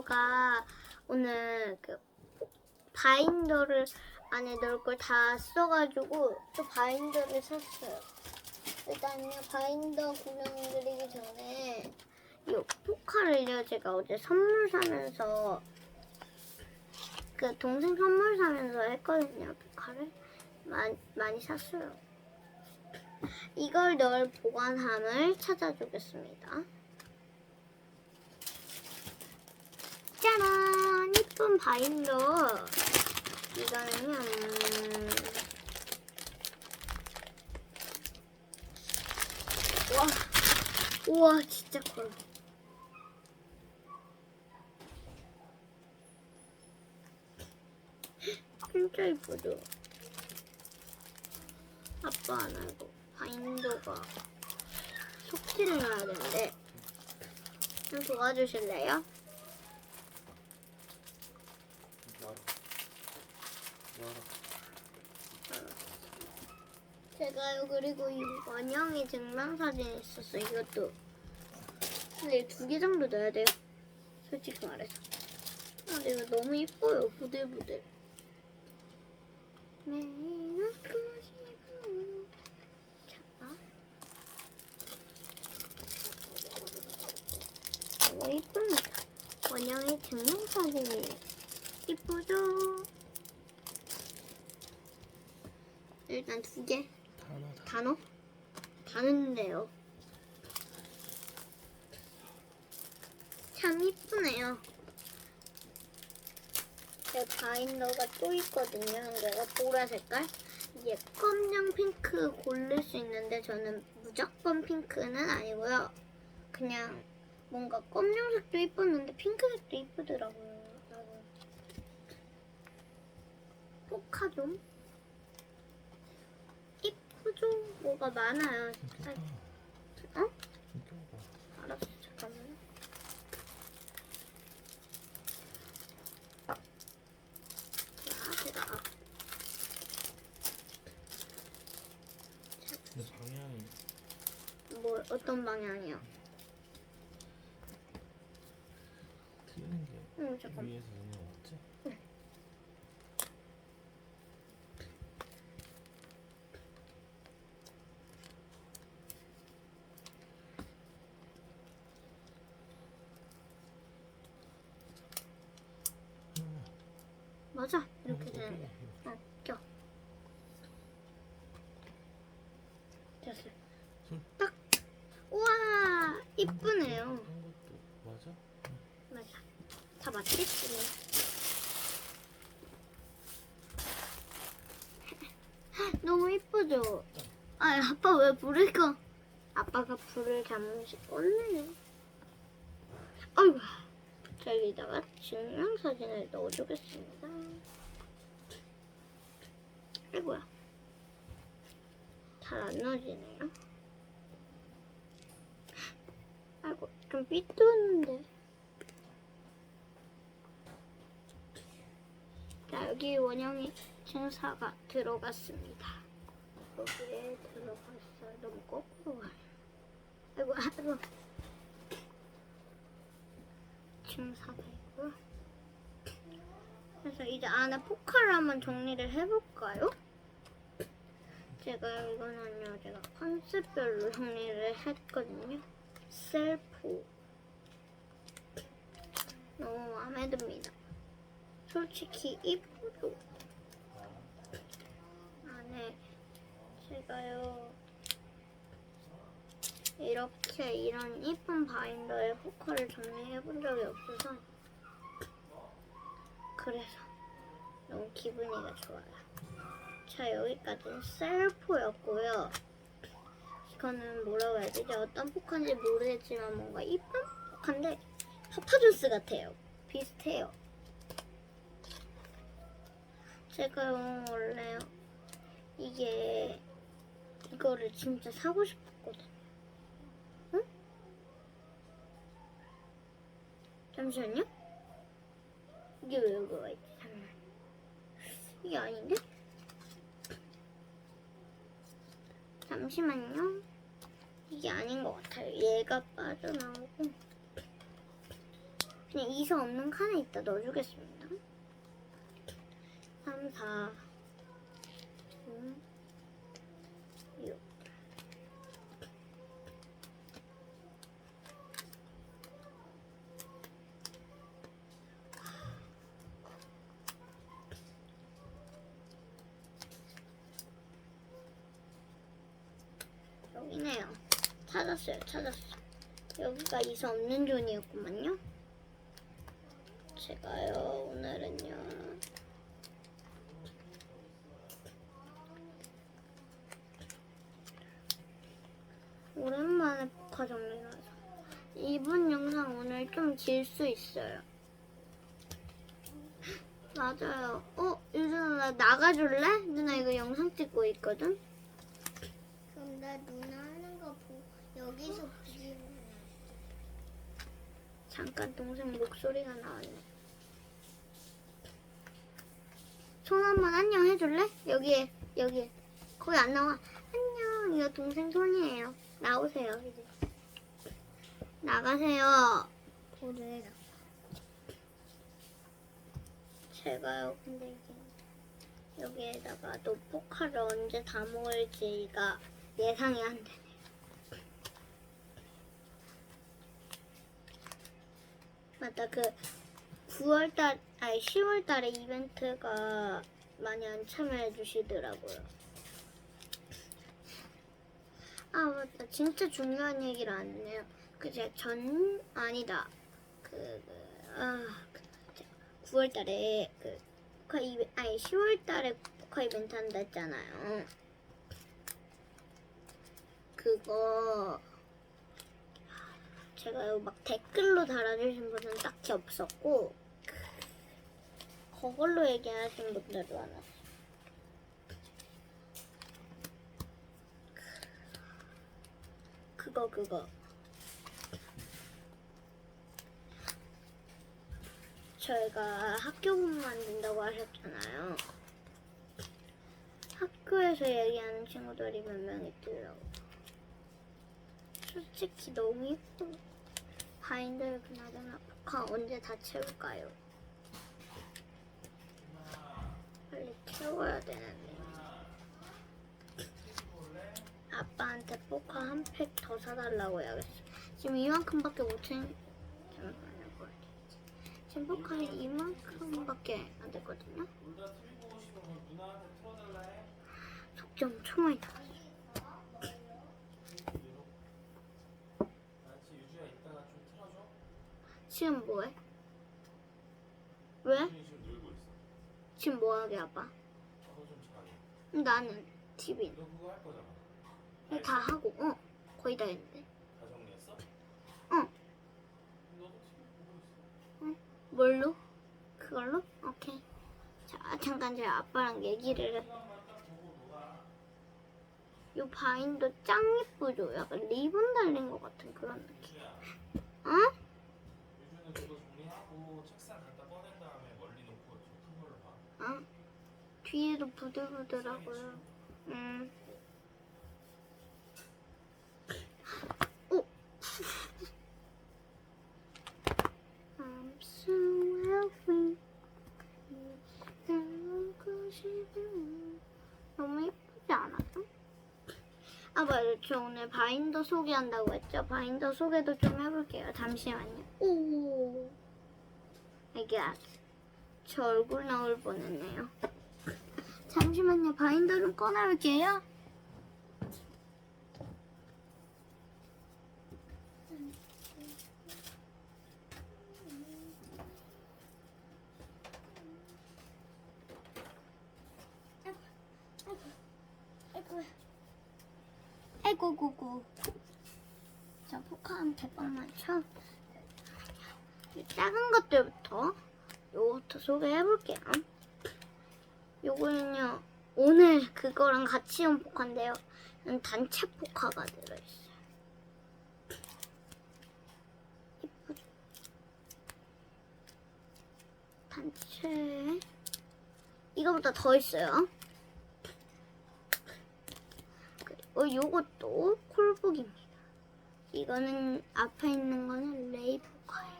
친구가 오늘 그 바인더를 안에 넣을 걸 다 써가지고 또 바인더를 샀어요. 일단요 바인더 구경 드리기 전에 이 포카를요 제가 어제 선물 사면서 그 동생 선물 사면서 했거든요 포카를 많이, 많이 샀어요. 이걸 넣을 보관함을 찾아주겠습니다. 이쁜 바인더. 이거는요, 음... 와, 우와, 진짜 커요. 진짜 이쁘죠? 아빠 안 알고 바인더가 속지를 넣어야 되는데 좀 도와주실래요? 제가요. 그리고 이 원형의 증명사진이 있었어요 이것도. 근데 두 개 정도 넣어야 돼요? 솔직히 말해서. 아, 근데 이거 너무 이뻐요. 부들부들. 매일 너무 이쁩니다. 원형의 증명사진이에요 이쁘죠? 일단 두 개. 단어? 단어인데요. 참 이쁘네요. 제 바인더가 또 있거든요. 한 개가 보라 색깔. 이게 검정 핑크 고를 수 있는데 저는 무조건 핑크는 아니고요. 그냥 뭔가 검정색도 이뻤는데 핑크색도 이쁘더라고요. 여러분. 포카 좀 이쁘죠? 뭐가 많아요. 좀 아, 어? 알았어, 잠깐만. 자, 제가 앞- 근데 방향이 뭐 어떤 방향이요? 틀린 게 응, 잠깐. 위에서 오는 거 맞지? 음, 맞아, 이렇게 이거 되는 거. 껴, 어, 껴. 됐어요. 손. 딱. 우와, 이쁘네요. 것도 맞아? 맞아. 다 맞지? 네. 너무 이쁘죠? 아, 아빠 왜 불을 꺼? 아빠가 불을 잠시 껐네. 아이고, 저기다가 증명 사진을 넣어주겠습니다. 아이고야. 잘 안 넣어지네요. 아이고, 좀 삐뚤는데. 자, 여기 원형이 증사가 들어갔습니다. 여기에 들어갔어요. 너무 거꾸로 와요. 아이고, 아이고. 증사가 있고요. 그래서 이제 안에 포카를 한번 정리를 해볼까요? 제가 이거는요, 제가 컨셉별로 정리를 했거든요. 셀프. 너무 마음에 듭니다. 솔직히 이쁘죠? 안에 제가요 이렇게 이런 이쁜 바인더에 포커를 정리해 본 적이 없어서 그래서 너무 기분이가 좋아요. 자 여기까지는 셀프였고요. 이거는 뭐라고 해야 되지? 어떤 포카인지 모르겠지만 뭔가 이쁜 포카인데 파파존스 같아요. 비슷해요. 제가 원래 이게 이거를 진짜 사고 싶었거든. 응? 잠시만요. 이게 왜 여기 와 있지? 잠깐. 이게 아닌데? 잠시만요. 이게 아닌 것 같아요. 얘가 빠져나오고 그냥 이서 없는 칸에 있다 넣어주겠습니다. 3, 4, 여기네요. 찾았어요, 찾았어. 여기가 이서 없는 존이었구만요. 제가요, 오늘은요. 오랜만에 복화 정리라서. 이번 영상 오늘 좀 길 수 있어요. 맞아요. 어, 유준아, 나 나가줄래? 누나 이거 영상 찍고 있거든? 그럼 나 누나 하는 거 보고 여기서 보기만 해. 잠깐 동생 목소리가 나왔네. 손 한번 안녕 해줄래? 여기에 여기에 거기 안 나와. 안녕 이거 동생 손이에요. 나오세요 이제. 나가세요. 그래. 제가요 근데 이게 여기에다가 노포카를 언제 다 모을지가 예상이 안 되네. 맞다 그 9월달 아니 10월달에 이벤트가 많이 안 참여해 주시더라고요. 아 맞다 진짜 중요한 얘기를 안 했네요. 그제 전 아니다 그, 그 아, 그, 9월달에 그 포카 이벤 아니 10월달에 포카 이벤트 한다 했잖아요. 그거 제가요 막 댓글로 달아주신 분은 딱히 없었고 그걸로 얘기하신 분들도 많았어요. 그거 그거 저희가 학교문 만든다고 하셨잖아요. 학교에서 얘기하는 친구들이 몇 명 있더라고. 솔직히 너무 예쁜 바인더를 그나저나 포카 언제 다 채울까요? 빨리 채워야 되는데. 아빠한테 포카 한 팩 더 사달라고 해야겠어. 지금 이만큼밖에 못 채. 잠깐만요. 지금 포카 이만큼밖에 안 됐거든요. 속지 엄청 많이. 알았지? 유주야 이따가 좀 틀어줘. 지금 뭐해? 왜? 지금 놀고 있어. 지금 뭐하게 아빠? 좀. 나는 TV 너 그거 할 거잖아. 다 하고 어 거의 다 했는데 다 정리했어? 응. 너도 TV 보고 있어. 뭘로? 그걸로? 오케이 자 잠깐 제가 아빠랑 얘기를 해. 시간만 딱 보고 놀아. 요 바인더 짱 예쁘죠? 약간 리본 달린 것 같은 그런 느낌 유주야. 어? 유주는 그거 정리하고 책상 갖다 꺼낸 다음에 멀리 놓고 큰 걸로 봐. 어? 뒤에도 부들부들하고요. 음. 않아요? 아 맞아 저 오늘 바인더 소개한다고 했죠? 바인더 소개도 좀 해볼게요. 잠시만요. 오. 이게 저 얼굴 나올 뻔했네요 잠시만요. 바인더 좀 꺼내올게요. 구구 자 대빵만 쳐이 작은 것들부터 요거부터 소개해볼게요. 요거는요 오늘 그거랑 같이 온 포카인데요 단체 포카가 들어있어요 예쁘죠 단체 이거보다 더 있어요 그리고 요것도 콜북입니다. 이거는 앞에 있는 거는 레이 포카예요.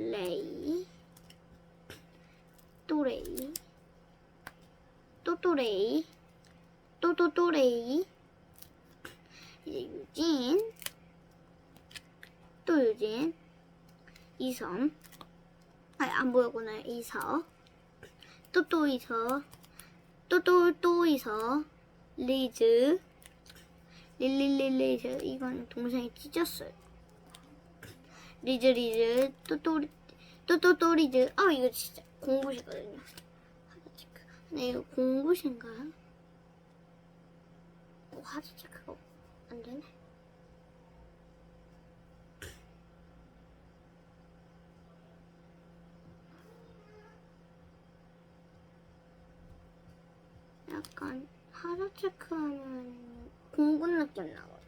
레이 또레이 또또레이 또또또레이 이제 유진 또 유진 이섬 아니 안 보였구나. 이서 또 또 이서 또 또 또 이서 리즈 릴릴릴리즈. 이건 동생이 찢었어요. 리즈 리즈 또또 또또또 리즈 아 이거 진짜 공부시거든요 근데 이거 공부신가요? 어, 하드 체크가 안 되네 약간 하드 체크하면 공부 느낌 나거든요.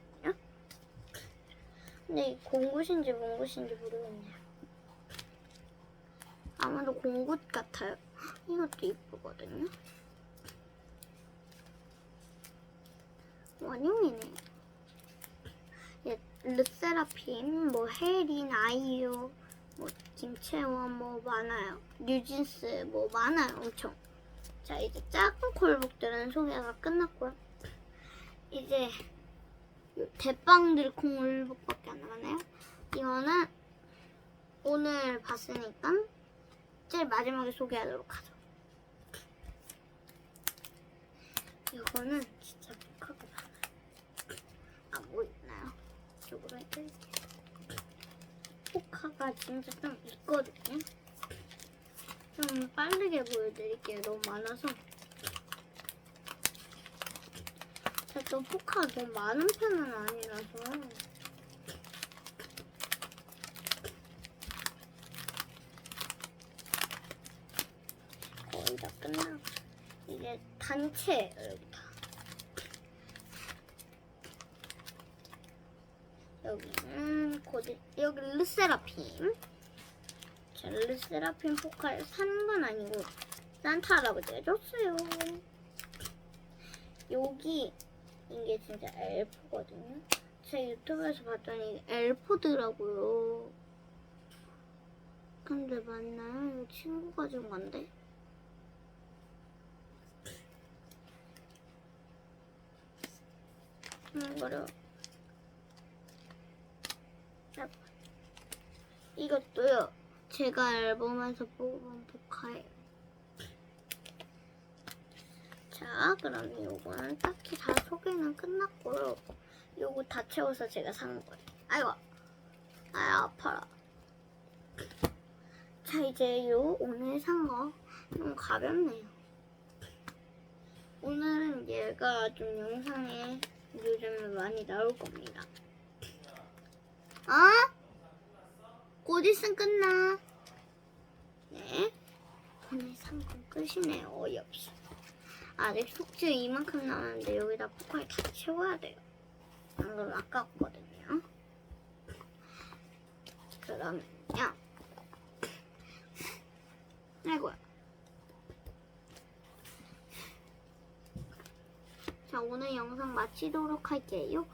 근데 이 공구신지 뭔구신지 모르겠네요. 아마도 공구 같아요. 이것도 이쁘거든요. 원형이네. 예, 르세라핌, 뭐 혜린, 아이유, 뭐 김채원 뭐 많아요. 뉴진스 뭐 많아요, 엄청. 자 이제 작은 콜북들은 소개가 끝났고요. 이제 요 대빵들 콩울북밖에 안 남았네요. 이거는 오늘 봤으니까 제일 마지막에 소개하도록 하죠. 이거는 진짜 복화가 많아요. 아, 뭐 있나요? 이쪽으로 해드릴게요. 복화가 진짜 좀 있거든요. 좀 빠르게 보여드릴게요. 너무 많아서. 제가 또 포카가 너무 많은 편은 아니라서. 거의 다 끝나고. 이게 단체예요, 여기 다. 여기는 고디, 여기 르세라핌. 자, 르세라핌 포카를 산 건 아니고 산타 할아버지가 줬어요. 여기 이게 진짜 엘프거든요. 제가 유튜브에서 봤더니 엘프더라고요. 근데 맞나요? 친구가 준 건데? 음, 그래요. 이것도요. 제가 앨범에서 뽑은 복화예요. 자, 그럼 요거는 딱히 다 소개는 끝났고요. 요거 다 채워서 제가 산 거예요. 아이고, 아 아파라. 자, 이제 요 오늘 산 거 좀 가볍네요. 오늘은 얘가 좀 영상에 요즘에 많이 나올 겁니다. 어? 곧 있으면 끝나. 네. 오늘 상품 끝이네요. 어이없이. 아직 숙제 이만큼 남았는데 여기다 포카를 다 채워야 돼요. 안 그러면 아깝거든요. 그러면요. 아이고야. 자, 오늘 영상 마치도록 할게요.